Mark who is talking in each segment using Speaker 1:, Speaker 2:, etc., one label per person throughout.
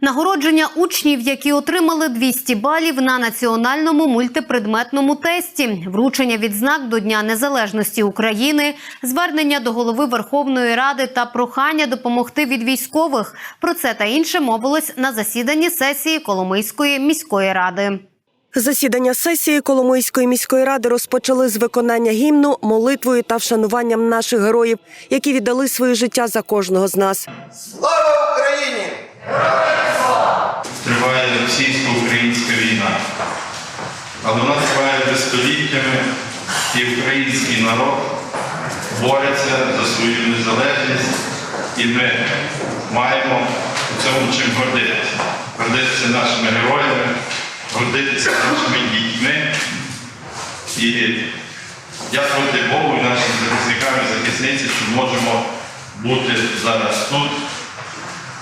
Speaker 1: Нагородження учнів, які отримали 200 балів на національному мультипредметному тесті, вручення відзнак до Дня Незалежності України, звернення до голови Верховної Ради та прохання допомогти від військових. Про це та інше мовилось на засіданні сесії Коломийської міської ради.
Speaker 2: Засідання сесії Коломийської міської ради розпочали з виконання гімну, молитвою та вшануванням наших героїів, які віддали своє життя за кожного з нас.
Speaker 3: Слава
Speaker 4: і український народ бореться за свою незалежність, і ми маємо у цьому чим гордитися. Гордитися нашими героями, гордитися нашими дітьми і дякувати Богу і нашим захисникам і захисницям, що можемо бути зараз тут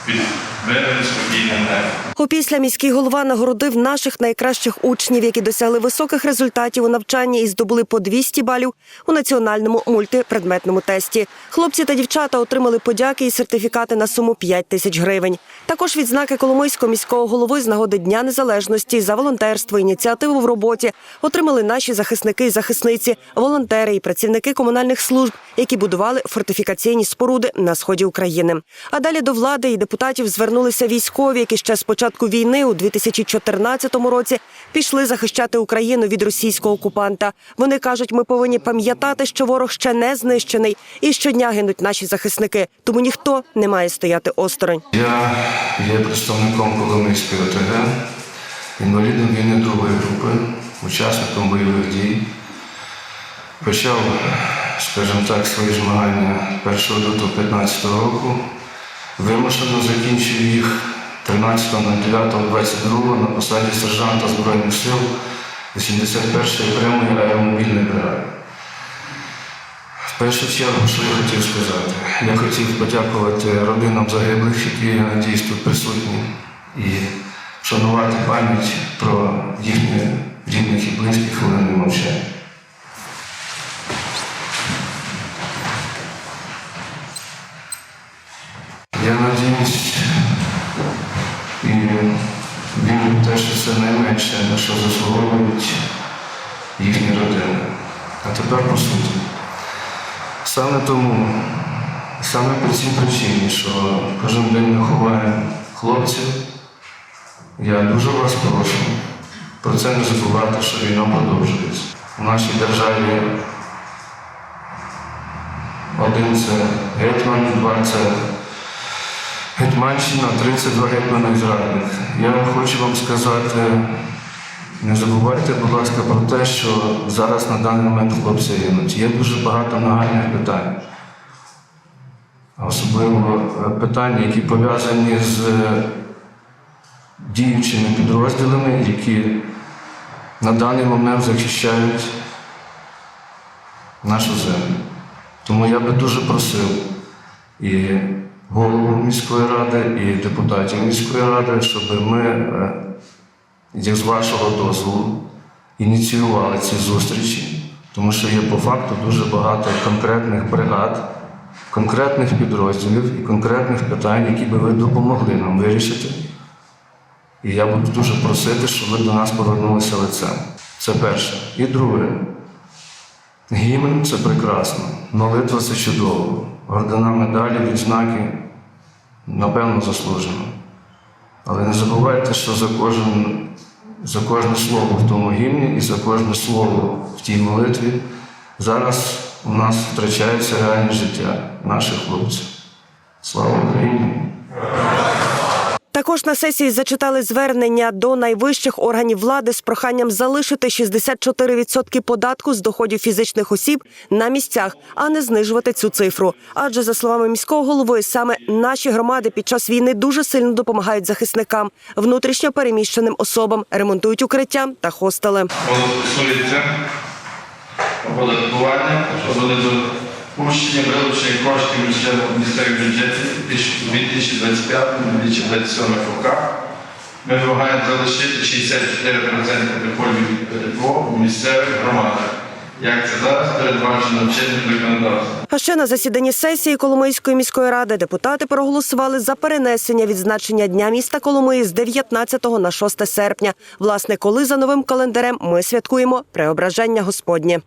Speaker 4: під мирним спокійним небом.
Speaker 2: Опісля міський голова нагородив наших найкращих учнів, які досягли високих результатів у навчанні і здобули по 200 балів у національному мультипредметному тесті. Хлопці та дівчата отримали подяки і сертифікати на суму 5 тисяч гривень. Також відзнаки Коломийського міського голови з нагоди Дня Незалежності за волонтерство, ініціативу в роботі отримали наші захисники і захисниці, волонтери і працівники комунальних служб, які будували фортифікаційні споруди на сході України. А далі до влади і депутатів звернулися військові, які ще з початку війни у 2014 році пішли захищати Україну від російського окупанта. Вони кажуть, ми повинні пам'ятати, що ворог ще не знищений, і щодня гинуть наші захисники. Тому ніхто не має стояти осторонь.
Speaker 5: Я є представником Коломийської ОТГ, інвалідом війни другої групи, учасником бойових дій. Почав, скажімо так, свої змагання 1 лютого 2015 року. Вимушено закінчив їх 13.09.22 на посаді сержанта Збройних сил 81-ї окремої аеромобільної бригади. В першу чергу, що я хотів сказати, я хотів подякувати родинам загиблих, які я надіюсь тут присутні, і вшанувати пам'ять про їхніх рідних і близьких хвилини мовчання. Я надіюсь і вірю в те, що це найменше, на що заслуговують їхні родини. А тепер по суті. Саме тому, саме по цій причині, що кожен день ми ховаємо хлопців, я дуже вас прошу про це не забувати, що війна продовжується. У нашій державі один це гетьман, два це Гетьманщина, 32 гетьмана і зрадник. Я хочу вам сказати, не забувайте, будь ласка, про те, що зараз на даний момент хлопці гинуть. Є дуже багато нагальних питань. Особливо е, питання, які пов'язані з е, діючими підрозділами, які на даний момент захищають нашу землю. Тому я би дуже просив і голову міської ради, і депутатів міської ради, щоб ми, е, з вашого дозволу, ініціювали ці зустрічі, тому що є по факту дуже багато конкретних бригад, конкретних підрозділів і конкретних питань, які би ви допомогли нам вирішити. І я буду дуже просити, щоб ви до нас повернулися лицем. Це перше. І друге. Гімн це прекрасно, молитва це чудово, ордена медалі, відзнаки, напевно, заслужено. Але не забувайте, що за, кожен, за кожне слово в тому гімні і за кожне слово в тій молитві зараз у нас втрачається реальне життя наших хлопців. Слава Україні!
Speaker 2: Також на сесії зачитали звернення до найвищих органів влади з проханням залишити 64% податку з доходів фізичних осіб на місцях, а не знижувати цю цифру. Адже за словами міського голови, саме наші громади під час війни дуже сильно допомагають захисникам, внутрішньо переміщеним особам, ремонтують укриття та хостели.
Speaker 4: Стосується оподаткування, що допущення вилучення коштів місцевих бюджетів у 2025-2027 роках. Ми вимагаємо залишити 64% доходів ПДФО у місцевих громадах як це зараз передбачено чинним законодавством.
Speaker 2: А ще на засіданні сесії Коломийської міської ради депутати проголосували за перенесення відзначення Дня міста Коломиї з 19 на 6 серпня. Власне, коли за новим календарем ми святкуємо преображення Господнє.